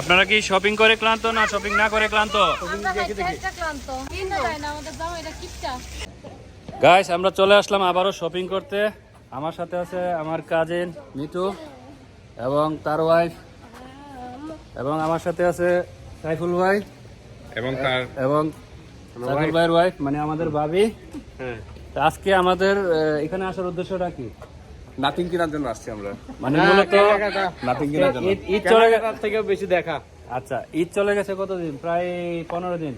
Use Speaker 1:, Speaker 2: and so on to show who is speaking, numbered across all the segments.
Speaker 1: আপনারা কি শপিং করে ক্লান্ত না শপিং না করে ক্লান্ত? গাইস আমরা চলে আসলাম আবারও শপিং করতে। আমার সাথে আছে আমার কাজিন মিটু এবং তার ওয়াইফ এবং আমার সাথে আছে সাইফুল ভাই।
Speaker 2: এবং তার
Speaker 1: এবং সাইফুল ভাইয়ের ওয়াইফ মানে আমাদের ভাবি।
Speaker 2: হ্যাঁ।
Speaker 1: তো আজকে আমাদের এখানে আসার উদ্দেশ্যটা কি?
Speaker 2: নাথিং কেনার জন্য আসছি আমরা।
Speaker 1: মানে মূলত
Speaker 2: নাথিং কেনার জন্য।
Speaker 1: ঈদ- চলে গেছে
Speaker 2: থেকেও বেশি দেখা।
Speaker 1: আচ্ছা ঈদ চলে গেছে কতদিন? প্রায় পনেরো দিন।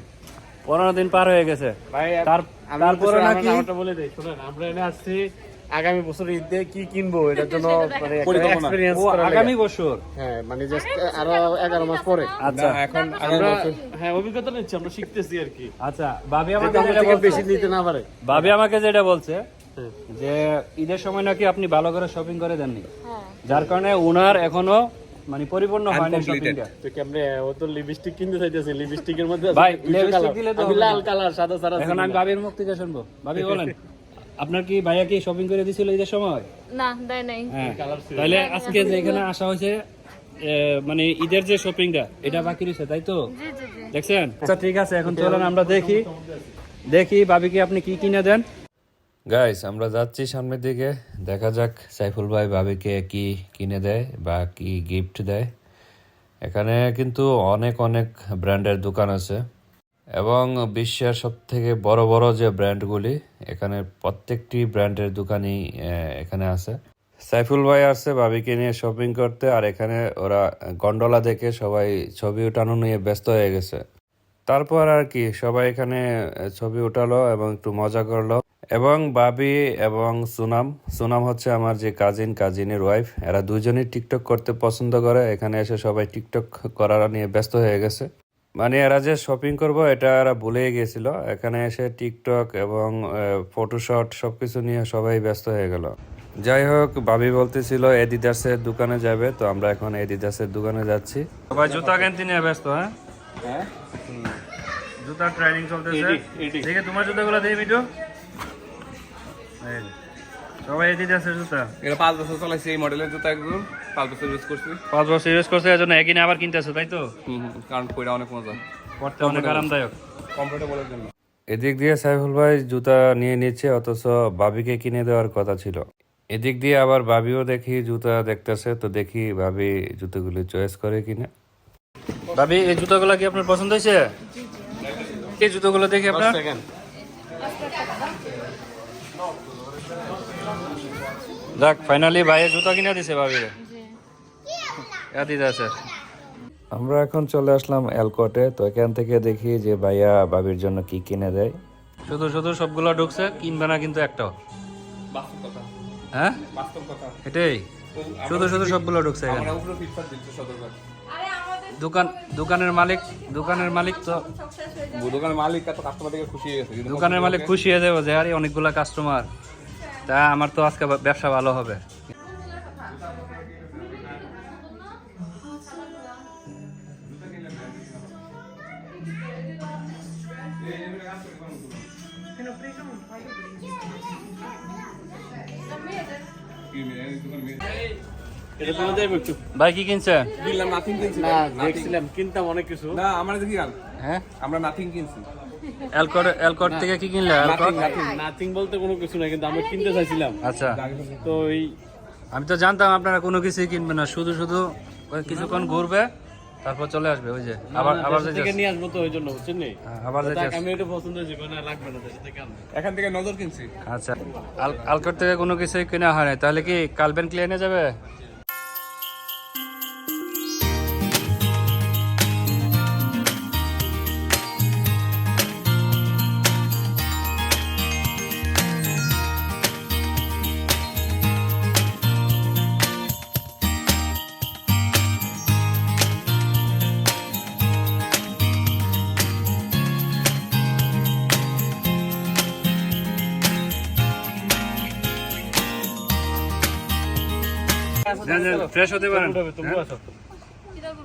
Speaker 1: পনেরো দিন পার হয়ে গেছে।
Speaker 3: ভাই
Speaker 1: তারপরে নাকি
Speaker 3: বলে দেই শুনেন আমরা এনে আসছি আগামী বছর ঈদে কি কিনবো এটার জন্য মানে।
Speaker 1: আগামী বছর?
Speaker 3: হ্যাঁ মানে জাস্ট আরও এগারো মাস পরে।
Speaker 1: আচ্ছা।
Speaker 2: এখন
Speaker 3: আমরা হ্যাঁ অভিজ্ঞতা নিচ্ছি আমরা শিখতেছি আর কি।
Speaker 1: আচ্ছা ভাবি আমাকে যেটা
Speaker 3: বেশি নিতে না পারে।
Speaker 1: ভাবি আমাকে যেটা বলছে যে ঈদের সময় নাকি আপনি ভালো করে শপিং করে দেননি?
Speaker 4: হ্যাঁ।
Speaker 1: যার কারণে ওনার এখনও মানে পরিপূর্ণ হয়নি. শপিংটা
Speaker 3: তো কেমনে? ও তো লিপস্টিক কিনতে চাইতেছে। লিপস্টিকের মধ্যে
Speaker 1: ভাই,
Speaker 3: আছে দুইশো
Speaker 1: lipstick
Speaker 3: colour।
Speaker 1: দিলে তো
Speaker 3: আমি
Speaker 1: হবে
Speaker 3: লাল কালার সাদা সাদা
Speaker 1: এখন আমি ভাবির মুখ থেকে শুনব। ভাবি বলেন আপনার কি ভাইয়া কি শপিং করে দিছিল ঈদের সময়?
Speaker 4: না দেয় নাই।
Speaker 1: হ্যাঁ। তাহলে আজকে যে এখানে আসা হয়েছে মানে ঈদের যে শপিংটা এটা বাকি রয়েছে তাই তো?
Speaker 4: জি জি জি।
Speaker 1: দেখছেন? আচ্ছা ঠিক আছে এখন চলেন আমরা দেখি। দেখি ভাবিকে আপনি কি কিনে দেন? গাইস আমরা যাচ্ছি সামনের দিকে। দেখা যাক সাইফুল ভাই ভাবিকে কি কিনে দেয় বা কি গিফট দেয়। এখানে কিন্তু অনেক অনেক ব্র্যান্ডের দোকান আছে এবং বিশ্বের সব থেকে বড় বড় যে ব্র্যান্ডগুলি, এখানে প্রত্যেকটি ব্র্যান্ডের দোকানই এখানে আছে। সাইফুল ভাই আসছে ভাবিকে নিয়ে শপিং করতে আর এখানে ওরা গন্ডলা দেখে সবাই ছবি উঠানো নিয়ে ব্যস্ত হয়ে গেছে। তারপর আর কি, সবাই এখানে ছবি উঠালো এবং একটু মজা করল। এবং বাবি এবং সুনাম সুনাম হচ্ছে আমার যে কাজিন কাজিনের ওয়াইফ এরা দুজনেই টিকটক করতে পছন্দ করে। এখানে এসে সবাই টিকটক করার নিয়ে ব্যস্ত হয়ে গেছে। মানে এরা যে শপিং করব এটা এরা ভুলেই গিয়েছিল এখানে এসে টিকটক এবং ফটোশট সবকিছু নিয়ে সবাই ব্যস্ত হয়ে গেল। যাই হোক ভাবি বলতেছিল এডিদাসের দোকানে যাবে তো আমরা এখন এডিদাসের দোকানে যাচ্ছি। সবাই জুতা কিনতে নিয়ে ব্যস্ত হ্যাঁ?
Speaker 2: হ্যাঁ।
Speaker 1: জুতার ট্রেনিং চলতেছে।
Speaker 3: এডি।
Speaker 1: দেখে তোমার জুতাগুলো দেই মিটু সবাই জুতা।
Speaker 2: এটা পাঁচ বছর চলাইছি এই মডেলের জুতা একদম। পাঁচ বছর ইউজ করছি।
Speaker 1: পাঁচ বছর ইউজ করছে এর জন্য একদিনে আবার কিনতেছো তাই তো?
Speaker 2: হুম, হুম, কারণ কইরা অনেক মজা।
Speaker 1: পড়তে অনেক আরামদায়ক।
Speaker 2: কমফোর্টেবলের জন্য।
Speaker 1: এদিক দিয়ে সাইফুল ভাই জুতা নিয়ে নিচ্ছে অথচ ভাবিকে কিনে দেওয়ার কথা ছিল। এদিক দিয়ে আবার ভাবিও দেখি জুতা দেখতেছে তো দেখি ভাবি জুতোগুলি চয়েস করে কিনা। ভাবি এই জুতোগুলো কি আপনার পছন্দ হয়েছে? এই জুতোগুলো দেখি আপনার। যাক ফাইনালি ভাইয়ের জুতা কিনে দিছে ভাবিরে। স্যার আমরা এখন চলে আসলাম এলকটে তো এখান থেকে দেখি যে ভাইয়া ভাবির জন্য কি কিনে দেয়। শুধু শুধু সবগুলো ঢুকছে কিনবে না কিন্তু একটাও। হ্যাঁ? এটাই। শুধু শুধু সবগুলো ঢুকছে এখানে। দোকান দোকানের মালিক দোকানের মালিক তো
Speaker 2: দোকানের মালিক এত কাস্টমার থেকে খুশি হয়ে গেছে।
Speaker 1: দোকানের মালিক খুশি হয়ে যাবে যে আরে অনেকগুলা কাস্টমার তা আমার তো আজকে ব্যবসা ভালো হবে।
Speaker 3: একটু
Speaker 1: ভাই কি কিনছেন?
Speaker 2: নাথিং কিনছি।
Speaker 3: না দেখছিলাম। কিনতাম অনেক কিছু।
Speaker 2: না আমরা দেখি গান।
Speaker 1: হ্যাঁ?
Speaker 2: আমরা নাথিং কিনছি।
Speaker 1: এলকট এলকট থেকে কি কিনলে এলকট
Speaker 3: নাথিং বলতে কোনো কিছু না কিন্তু আমরা কিনতে চাইছিলাম।
Speaker 1: আচ্ছা।
Speaker 3: তো এই
Speaker 1: আমি তো জানতাম আপনারা কোনো কিছুই কিনবে না শুধু শুধু কিছুক্ষণ ঘুরবে তারপর চলে আসবে ওই যে। আবার আবার
Speaker 3: থেকে নিয়ে আসব তো ওই জন্য বুঝছেন নি?
Speaker 1: হ্যাঁ, আবার
Speaker 3: তো আমি এটা পছন্দ হয়েছে না লাগবে না দেশ থেকে
Speaker 2: এখান থেকে নজর কিনছি।
Speaker 1: আচ্ছা। আল- আলকট থেকে কোনো কিছুই কেনা হয় না তাহলে কি কালবেন ক্লিয়ানে যাবে? ফ্রেশ হতে পারেন।
Speaker 3: আছো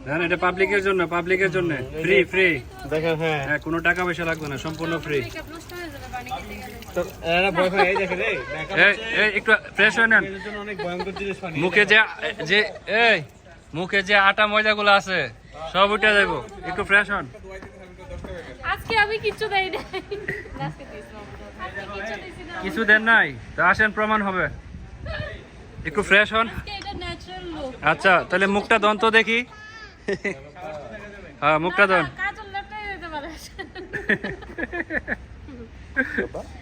Speaker 1: হ্যাঁ। এটা পাবলিকের জন্য পাবলিকের জন্য। ফ্রি ফ্রি
Speaker 3: দেখেন হ্যাঁ।
Speaker 1: হ্যাঁ কোনো টাকা পয়সা লাগবে না সম্পূর্ণ ফ্রি
Speaker 4: মেকআপ নষ্ট হয়ে যাবে পানি খেতে গেলে
Speaker 3: তো এরা বয়ফ্রেন্ড এই দেখে রে makeup
Speaker 1: এই এই একটু ফ্রেশ হয়ে নেন।
Speaker 3: এর জন্য অনেক ভয়ঙ্কর জিনিস পানি
Speaker 1: মুখে যে যে এই মুখে যে আটা ময়দা গুলো আছে সব উঠে যাব একটু ফ্রেশ হন।
Speaker 4: আজকে আমি দেই নাই। না
Speaker 1: কিছু দেন নাই? তো আসেন প্রমাণ হবে। একটু ফ্রেশ হন। আচ্ছা তাহলে মুখটা দন্ত তো দেখি। হ্যাঁ মুখটা দন।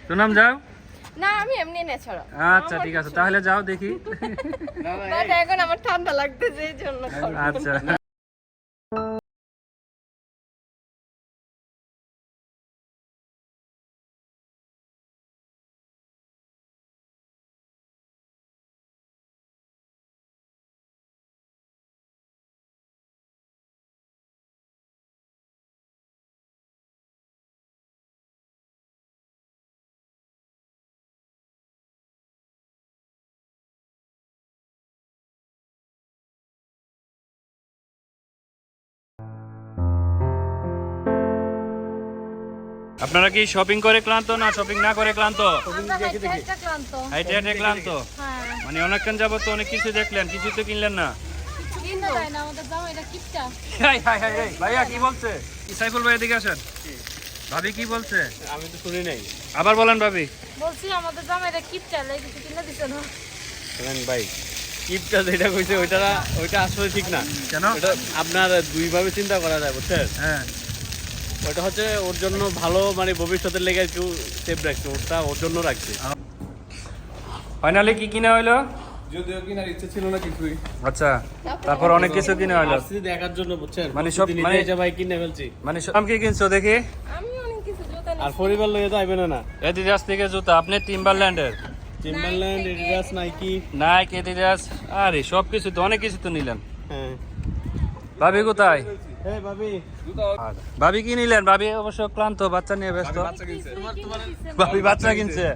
Speaker 1: সুনাম যাও।
Speaker 5: না আমি এমনি
Speaker 1: আচ্ছা ঠিক আছে তাহলে যাও দেখি।
Speaker 5: না এখন আমার ঠান্ডা লাগতেছে এই জন্য।
Speaker 1: আচ্ছা। আপনারা কি শপিং করে ক্লান্ত না শপিং না করে ক্লান্ত?
Speaker 4: হাইটে হাইটে ক্লান্ত? হ্যাঁ।
Speaker 1: মানে অনেকক্ষণ যাবত তো অনেক কিছু দেখলেন কিছু তো কিনলেন না।
Speaker 4: কিনতে দেয় না আমাদের জামাইটা কিপটা।
Speaker 1: হাই হাই হাই রে ভাইয়া কি বলছে? সাইফুল ভাই এদিকে আসেন? ভাবি কি বলছে?
Speaker 3: আমি তো শুনি নাই।
Speaker 1: আবার বলেন ভাবি।
Speaker 4: বলছি আমাদের জামাইটা কিপটা লেগে কিছু কিনে দিছে না।
Speaker 3: শোনেন ভাই কিপটা যেটা কইছে ওইটা ওইটা আসলে ঠিক না।
Speaker 1: কেন?
Speaker 3: ওটা আপনার দুইভাবে চিন্তা করা যায় বুঝছেন?
Speaker 1: হ্যাঁ।
Speaker 3: ওটা হচ্ছে ওর জন্য ভালো মানে ভবিষ্যতের লেগে কেউ সেভ রাখছে ওটা ওর জন্য রাখছে।
Speaker 1: ফাইনালি কি কিনা হইল?
Speaker 2: যদিও কিনার ইচ্ছে ছিল না কিছুই।
Speaker 1: আচ্ছা তারপর অনেক কিছু কিনা
Speaker 3: দেখার জন্য বুঝছেন?
Speaker 1: মানে সব- মানে-
Speaker 3: ভাই কিনে ফেলছি।
Speaker 1: মানে আমি কি কিনছো দেখি?
Speaker 5: আমি অনেক কিছু জুতা
Speaker 3: আর পরিবার লইয়ে তো আইবে না
Speaker 1: এডিডাস থেকে জুতা আপনি টিম্বারল্যান্ডের
Speaker 3: Timberland Adidas Nike
Speaker 1: Nike Adidas আরে সব কিছু তো অনেক কিছু তো নিলেন।
Speaker 3: হ্যাঁ।
Speaker 1: ভাবি কোথায়?
Speaker 3: ভাবি।
Speaker 1: ভাবি কি নিলেন? ভাবি অবশ্য ক্লান্ত বাচ্চা নিয়ে ব্যস্ত। ভাবি বাচ্চা কিনছে।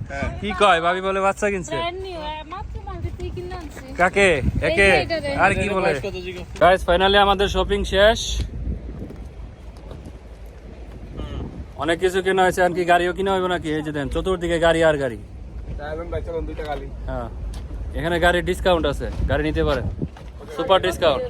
Speaker 1: কি কয়? ভাবি বলে বাচ্চা কিনছে। কাকে? একে। আর কি বলে? গাইস ফাইনালি আমাদের শপিং শেষ। অনেক কিছু কেনা হয়েছে আর কি গাড়িও কিনা হইব নাকি? এই যে দেন চতুর্দিকে গাড়ি আর গাড়ি।
Speaker 2: চাইলেন ভাই চলুন দুইটা গালি।
Speaker 1: হ্যাঁ। এখানে গাড়ির ডিসকাউন্ট আছে। গাড়ি নিতে পারেন। Super discount